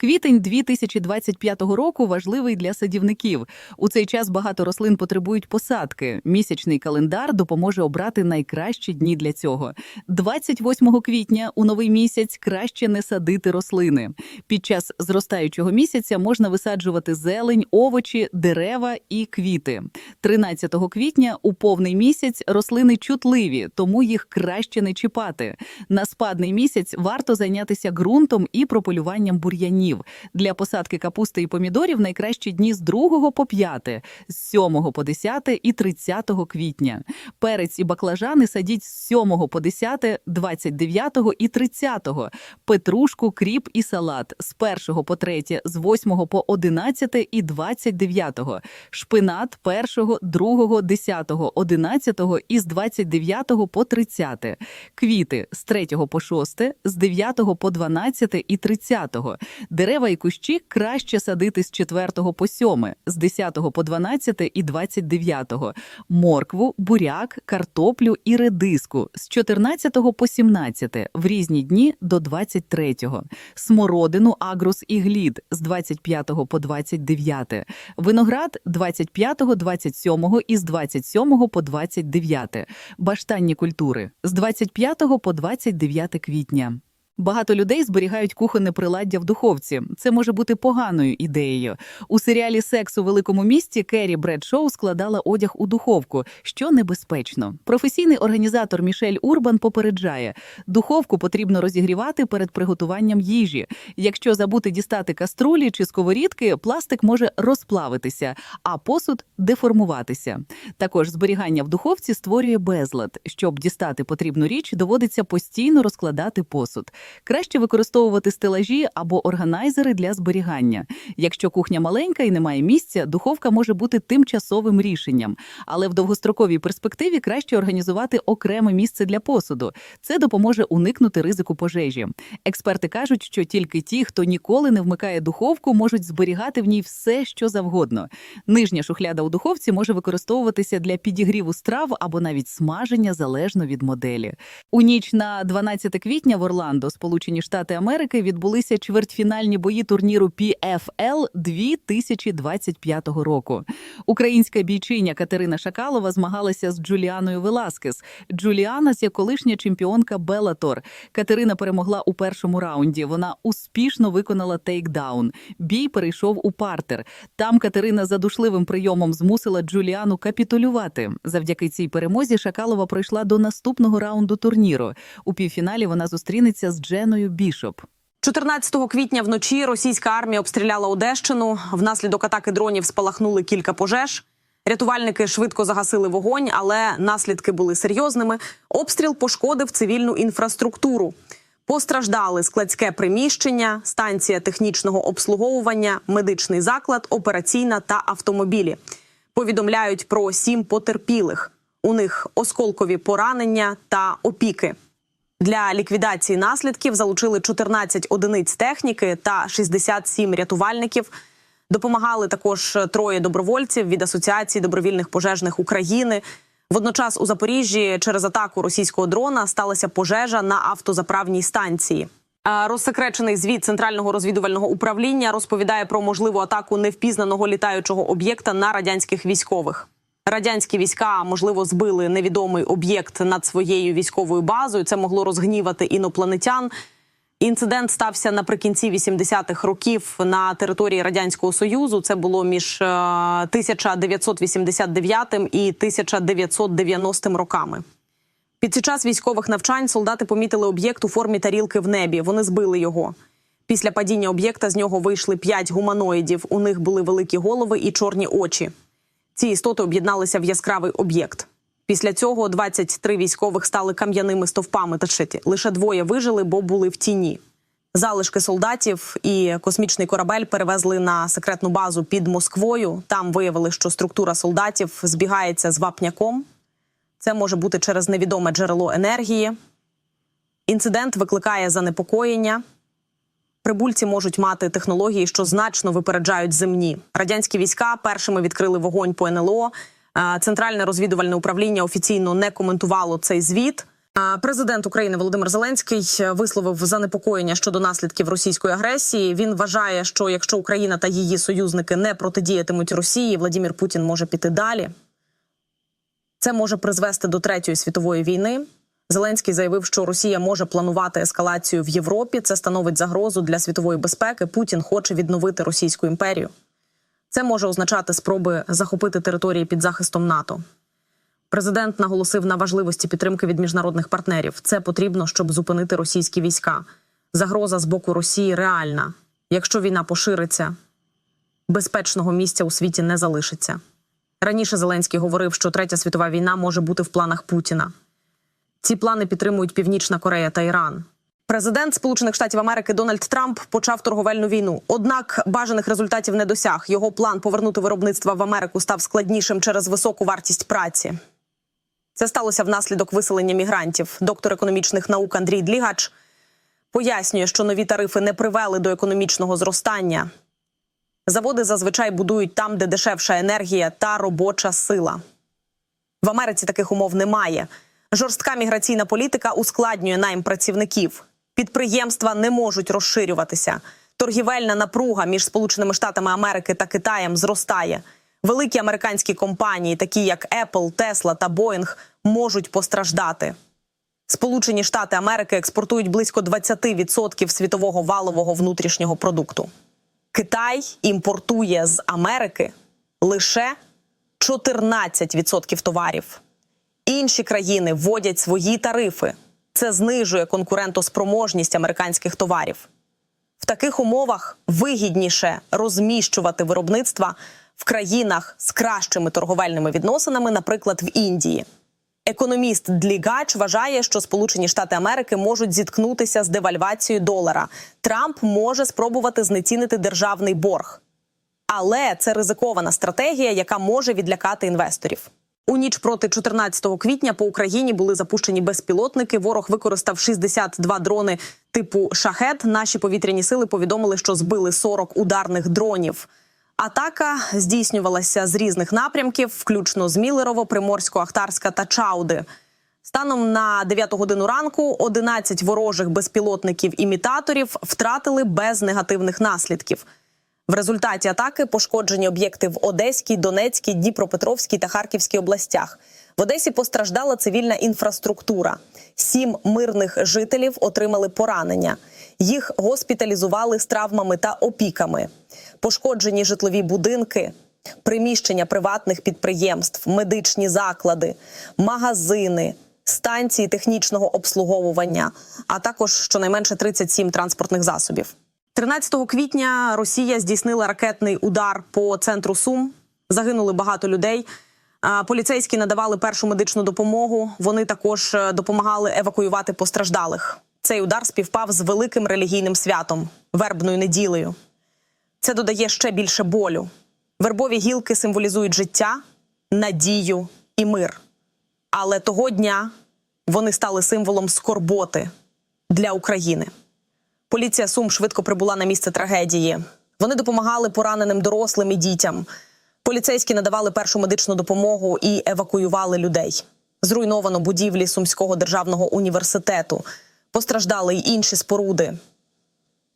Квітень 2025 року важливий для садівників. У цей час багато рослин потребують посадки. Місячний календар допоможе обрати найкращі дні для цього. 28 квітня у новий місяць краще не садити рослини. Під час зростаючого місяця можна висаджувати зелень, овочі, дерева і квіти. 13 квітня у повний місяць рослини чутливі, тому їх краще не чіпати. На спадний місяць варто зайнятися ґрунтом і прополюванням бур'янів. Для посадки капусти і помідорів найкращі дні з 2 по 5, з 7 по 10 і 30 квітня. Перець і баклажани садіть з 7 по 10, 29 і 30, петрушку, кріп і салат з 1 по 3, з 8 по 11 і 29, шпинат 1, 2, 10, 11 і з 29 по 30, квіти з 3 по 6, з 9 по 12 і 30, дерева і кущі краще садити з 4 по 7, з 10 по 12 і 29, моркву, буряк, картоплю і редиску з 14 по 17 в різні дні до 23, смородину, агрус і глід з 25 по 29, виноград 25, 27 і з 27 по 29, баштанні культури з 25 по 29 квітня. Багато людей зберігають кухонне приладдя в духовці. Це може бути поганою ідеєю. У серіалі Секс у великому місті Керрі Бредшоу складала одяг у духовку, що небезпечно. Професійний організатор Мішель Урбан попереджає: духовку потрібно розігрівати перед приготуванням їжі. Якщо забути дістати каструлі чи сковорідки, пластик може розплавитися, а посуд деформуватися. Також зберігання в духовці створює безлад. Щоб дістати потрібну річ, доводиться постійно розкладати посуд. Краще використовувати стелажі або органайзери для зберігання. Якщо кухня маленька і немає місця, духовка може бути тимчасовим рішенням, але в довгостроковій перспективі краще організувати окреме місце для посуду. Це допоможе уникнути ризику пожежі. Експерти кажуть, що тільки ті, хто ніколи не вмикає духовку, можуть зберігати в ній все, що завгодно. Нижня шухляда у духовці може використовуватися для підігріву страв або навіть смаження залежно від моделі. У ніч на 12 квітня в Орландо, Сполучені Штати Америки, відбулися чвертьфінальні бої турніру PFL 2025 року. Українська бійчиня Катерина Шакалова змагалася з Джуліаною Веласкес. Джуліана є колишня чемпіонка Белатор. Катерина перемогла у першому раунді. Вона успішно виконала тейкдаун. Бій перейшов у партер. Там Катерина задушливим прийомом змусила Джуліану капітулювати. Завдяки цій перемозі Шакалова пройшла до наступного раунду турніру. У півфіналі вона зустрінеться з Дженою Бішоп. 14 квітня вночі російська армія обстріляла Одещину. Внаслідок атаки дронів спалахнули кілька пожеж. Рятувальники швидко загасили вогонь, але наслідки були серйозними. Обстріл пошкодив цивільну інфраструктуру. Постраждали складське приміщення, станція технічного обслуговування, медичний заклад, операційна та автомобілі. Повідомляють про сім потерпілих. У них осколкові поранення та опіки. Для ліквідації наслідків залучили 14 одиниць техніки та 67 рятувальників. Допомагали також троє добровольців від Асоціації добровільних пожежних України. Водночас у Запоріжжі через атаку російського дрона сталася пожежа на автозаправній станції. Розсекречений звіт центрального розвідувального управління розповідає про можливу атаку невпізнаного літаючого об'єкта на радянських військових. Радянські війська можливо збили невідомий об'єкт над своєю військовою базою. Це могло розгнівати інопланетян. Інцидент стався наприкінці 80-х років на території радянського союзу. Це було між е, 1989 і 1990 роками. Під час військових навчань солдати помітили об'єкт у формі тарілки в небі. Вони збили його. Після падіння об'єкта з нього вийшли п'ять гуманоїдів. У них були великі голови і чорні очі. Ці істоти об'єдналися в яскравий об'єкт. Після цього 23 військових стали кам'яними стовпами та шиті. Лише двоє вижили, бо були в тіні. Залишки солдатів і космічний корабель перевезли на секретну базу під Москвою. Там виявили, що структура солдатів збігається з вапняком. Це може бути через невідоме джерело енергії. Інцидент викликає занепокоєння. Прибульці можуть мати технології, що значно випереджають земні. Радянські війська першими відкрили вогонь по НЛО. Е, Центральне розвідувальне управління офіційно не коментувало цей звіт. Президент України Володимир Зеленський висловив занепокоєння щодо наслідків російської агресії. Він вважає, що якщо Україна та її союзники не протидіятимуть Росії, Владимир Путін може піти далі. Це може призвести до третьої світової війни. Зеленський заявив, що Росія може планувати ескалацію в Європі. Це становить загрозу для світової безпеки. Путін хоче відновити Російську імперію. Це може означати спроби захопити території під захистом НАТО. Президент наголосив на важливості підтримки від міжнародних партнерів. Це потрібно, щоб зупинити російські війська. Загроза з боку Росії реальна. Якщо війна пошириться, безпечного місця у світі не залишиться. Раніше Зеленський говорив, що третя світова війна може бути в планах Путіна. Ці плани підтримують Північна Корея та Іран. Президент Сполучених Штатів Америки Дональд Трамп почав торговельну війну. Однак бажаних результатів не досяг. Його план повернути виробництва в Америку став складнішим через високу вартість праці. Це сталося внаслідок виселення мігрантів. Доктор економічних наук Андрій Длігач пояснює, що нові тарифи не привели до економічного зростання. Заводи зазвичай будують там, де дешевша енергія та робоча сила. В Америці таких умов немає. Жорстка міграційна політика ускладнює найм працівників. Підприємства не можуть розширюватися. Торгівельна напруга між Сполученими Штатами Америки та Китаєм зростає. Великі американські компанії, такі як Apple, Tesla та Boeing, можуть постраждати. Сполучені Штати Америки експортують близько 20% світового валового внутрішнього продукту. Китай імпортує з Америки лише 14% товарів. Інші країни вводять свої тарифи. Це знижує конкурентоспроможність американських товарів. В таких умовах вигідніше розміщувати виробництва в країнах з кращими торговельними відносинами, наприклад, в Індії. Економіст Длігач вважає, що Сполучені Штати Америки можуть зіткнутися з девальвацією долара. Трамп може спробувати знецінити державний борг. Але це ризикована стратегія, яка може відлякати інвесторів. У ніч проти 14 квітня по Україні були запущені безпілотники. Ворог використав 62 дрони типу шахет. Наші повітряні сили повідомили, що збили 40 ударних дронів. Атака здійснювалася з різних напрямків, включно з Мілерово, Приморського, Ахтарська та Чауди. Станом на 9 годину ранку 11 ворожих безпілотників-імітаторів втратили без негативних наслідків. В результаті атаки пошкоджені об'єкти в Одеській, Донецькій, Дніпропетровській та Харківській областях. В Одесі постраждала цивільна інфраструктура. Сім мирних жителів отримали поранення. Їх госпіталізували з травмами та опіками. Пошкоджені житлові будинки, приміщення приватних підприємств, медичні заклади, магазини, станції технічного обслуговування, а також щонайменше 37 транспортних засобів. 13 квітня Росія здійснила ракетний удар по центру Сум. Загинули багато людей. Поліцейські надавали першу медичну допомогу. Вони також е, допомагали евакуювати постраждалих. Цей удар співпав з великим релігійним святом вербною неділею. Це додає ще більше болю. Вербові гілки символізують життя, надію і мир. Але того дня вони стали символом скорботи для України. Поліція Сум швидко прибула на місце трагедії. Вони допомагали пораненим дорослим і дітям. Поліцейські надавали першу медичну допомогу і евакуювали людей. Зруйновано будівлі Сумського державного університету. Постраждали й інші споруди.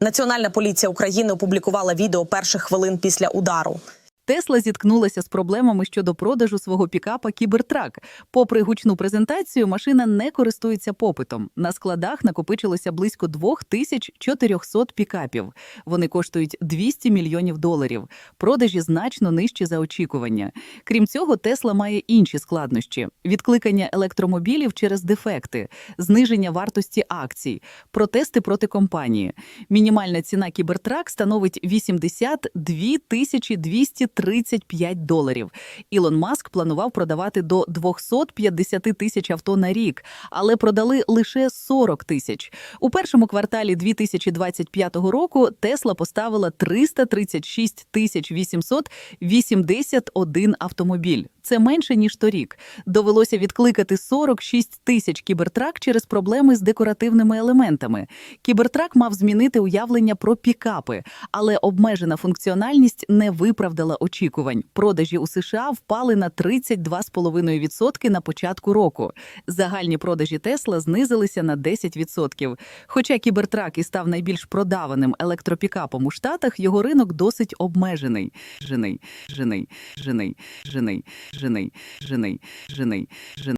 Національна поліція України опублікувала відео перших хвилин після удару. Тесла зіткнулася з проблемами щодо продажу свого пікапа Кібертрак. Попри гучну презентацію, машина не користується попитом. На складах накопичилося близько 2400 пікапів. Вони коштують 200 мільйонів доларів. Продажі значно нижчі за очікування. Крім цього, Тесла має інші складнощі: відкликання електромобілів через дефекти, зниження вартості акцій, протести проти компанії. Мінімальна ціна Кібертрак становить 82 тисячі 200 35 доларів. Ілон Маск планував продавати до 250 тисяч авто на рік, але продали лише 40 тисяч. У першому кварталі 2025 року Тесла поставила 336 тисяч 881 автомобіль. Це менше, ніж торік. Довелося відкликати 46 тисяч кібертрак через проблеми з декоративними елементами. Кібертрак мав змінити уявлення про пікапи, але обмежена функціональність не виправдала очікувань. Продажі у США впали на 32,5% на початку року. Загальні продажі Тесла знизилися на 10%. Хоча кібертрак і став найбільш продаваним електропікапом у Штатах, його ринок досить обмежений. Жений, жений, жений, жений, жений, жений, жений, жений.